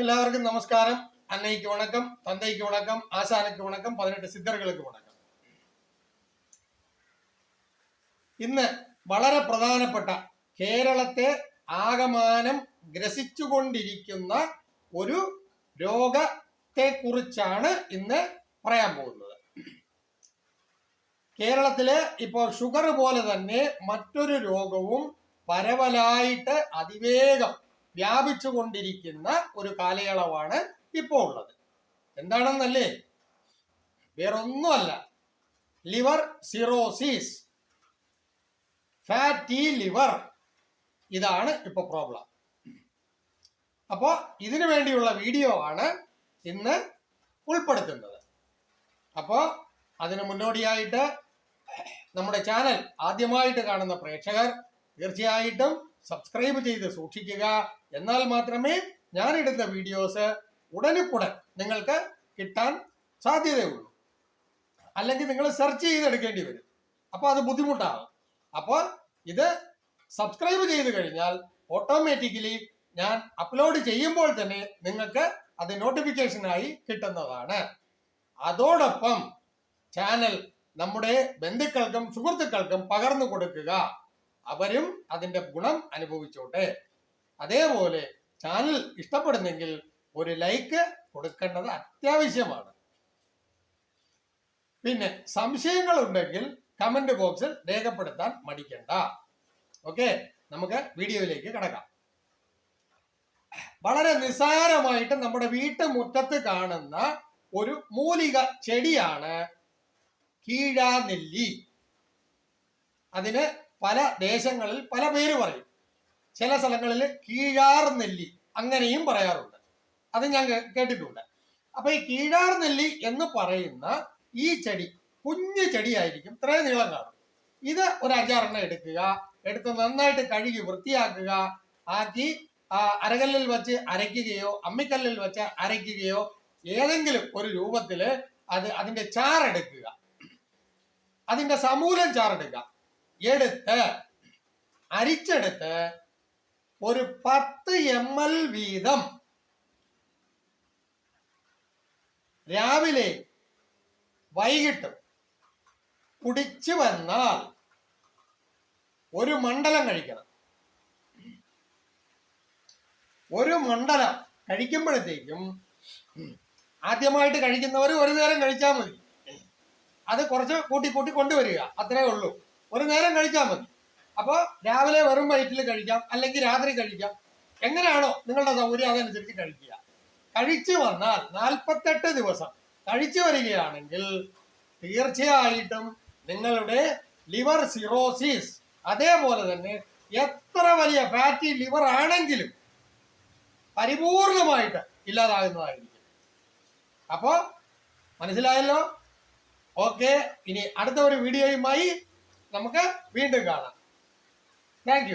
എല്ലാവർക്കും നമസ്കാരം. അന്നയ്ക്ക് വണക്കം തന്തയ്ക്ക് വണക്കം ആശാനയ്ക്ക് വണക്കം പതിനെട്ട് സിദ്ധർകൾക്ക് വണക്കം. ഇന്ന് വളരെ പ്രധാനപ്പെട്ട കേരളത്തെ ആകമാനം ഗ്രസിച്ചുകൊണ്ടിരിക്കുന്ന ഒരു രോഗത്തെ കുറിച്ചാണ് ഇന്ന് പറയാൻ പോകുന്നത്. കേരളത്തിലെ ഇപ്പോൾ ഷുഗർ പോലെ തന്നെ മറ്റൊരു രോഗവും പരവലായിട്ട് അതിവേഗം വ്യാപിച്ചുകൊണ്ടിരിക്കുന്ന ഒരു കാലയളവാണ് ഇപ്പോൾ ഉള്ളത്. എന്താണെന്നല്ലേ? വേറൊന്നുമല്ല. ലിവർ സിറോസിസ് ഫാറ്റി ലിവർ ഇതാണ് ഇപ്പോൾ പ്രോബ്ലം അപ്പോൾ ഇതിനു വേണ്ടിയുള്ള വീഡിയോ ആണ് ഇന്ന് ഉൾപ്പെടുത്തുന്നത്. അപ്പോൾ അതിന് മുന്നോടിയായിട്ട് നമ്മുടെ ചാനൽ ആദ്യമായിട്ട് കാണുന്ന പ്രേക്ഷകർ തീർച്ചയായിട്ടും സബ്സ്ക്രൈബ് ചെയ്ത് സൂക്ഷിക്കുക. എന്നാൽ മാത്രമേ ഞാൻ ഇടുന്ന വീഡിയോസ് ഉടനുക്കുടൻ നിങ്ങൾക്ക് കിട്ടാൻ സാധ്യതയുള്ളൂ. അല്ലെങ്കിൽ നിങ്ങൾ സെർച്ച് ചെയ്തെടുക്കേണ്ടി വരും. അപ്പോൾ അത് ബുദ്ധിമുട്ടാകും അപ്പോൾ ഇത് സബ്സ്ക്രൈബ് ചെയ്ത് കഴിഞ്ഞാൽ ഓട്ടോമാറ്റിക്കലി ഞാൻ അപ്ലോഡ് ചെയ്യുമ്പോൾ തന്നെ നിങ്ങൾക്ക് അത് നോട്ടിഫിക്കേഷനായി കിട്ടുന്നതാണ്. അതോടൊപ്പം ചാനൽ നമ്മുടെ ബന്ധുക്കൾക്കും സുഹൃത്തുക്കൾക്കും പകർന്നു കൊടുക്കുക. അവരും അതിന്റെ ഗുണം അനുഭവിച്ചോട്ടെ. അതേപോലെ ചാനൽ ഇഷ്ടപ്പെടുന്നെങ്കിൽ ഒരു ലൈക്ക് കൊടുക്കേണ്ടത് അത്യാവശ്യമാണ്. പിന്നെ സംശയങ്ങൾ ഉണ്ടെങ്കിൽ കമന്റ് ബോക്സിൽ രേഖപ്പെടുത്താൻ മടിക്കണ്ട. ഓക്കെ നമുക്ക് വീഡിയോയിലേക്ക് കിടക്കാം. വളരെ നിസ്സാരമായിട്ട് നമ്മുടെ വീട്ടുമുറ്റത്ത് കാണുന്ന ഒരു മൂലിക ചെടിയാണ് കീഴാനെല്ലി. അതിന് പല ദേശങ്ങളിൽ പല പേര് പറയും. ചില സ്ഥലങ്ങളിൽ കീഴാർ നെല്ലി അങ്ങനെയും പറയാറുണ്ട്. അത് ഞാൻ കേട്ടിട്ടുണ്ട്. അപ്പൊ ഈ കീഴാർ നെല്ലി എന്ന് പറയുന്ന ഈ ചെടി കുഞ്ഞു ചെടിയായിരിക്കും ഇത്രയും നീളം കാണും. ഇത് ഒരു അഞ്ചാറെണ്ണം എടുക്കുക എടുത്ത് നന്നായിട്ട് കഴുകി വൃത്തിയാക്കുക ആക്കി അരകല്ലിൽ വെച്ച് അരയ്ക്കുകയോ അമ്മിക്കല്ലിൽ വെച്ച് അരയ്ക്കുകയോ ഏതെങ്കിലും ഒരു രൂപത്തിൽ അത് അതിന്റെ ചാറെടുക്കുക. അതിന്റെ സമൂലം ചാറെടുക്കുക. എടുത്ത് അരിച്ചെടുത്ത് ഒരു പത്ത് എം എൽ വീതം രാവിലെ വൈകിട്ടും കുടിച്ചു വന്നാൽ ഒരു മണ്ഡലം കഴിക്കണം. ഒരു മണ്ഡലം കഴിക്കുമ്പോഴത്തേക്കും ആദ്യമായിട്ട് കഴിക്കുന്നവർ ഒരു നേരം കഴിച്ചാൽ മതി. അത് കുറച്ച് കൂട്ടി കൂട്ടി കൊണ്ടുവരിക അത്രേ ഉള്ളൂ. ഒരു നേരം കഴിച്ചാൽ മതി. അപ്പോൾ രാവിലെ വെറും വയറ്റിൽ കഴിക്കാം അല്ലെങ്കിൽ രാത്രി കഴിക്കാം. എങ്ങനെയാണോ നിങ്ങളുടെ സൗകര്യം അതനുസരിച്ച് കഴിക്കുക. കഴിച്ചു വന്നാൽ നാൽപ്പത്തെട്ട് ദിവസം കഴിച്ചു വരികയാണെങ്കിൽ തീർച്ചയായിട്ടും നിങ്ങളുടെ ലിവർ സിറോസിസ് അതേപോലെ തന്നെ എത്ര വലിയ ഫാറ്റി ലിവർ ആണെങ്കിലും പരിപൂർണമായിട്ട് ഇല്ലാതാകുന്നതായിരിക്കും. അപ്പോ മനസ്സിലായല്ലോ? ഓക്കെ ഇനി അടുത്ത ഒരു വീഡിയോയുമായി നമുക്ക് വീണ്ടും കാണാം. താങ്ക്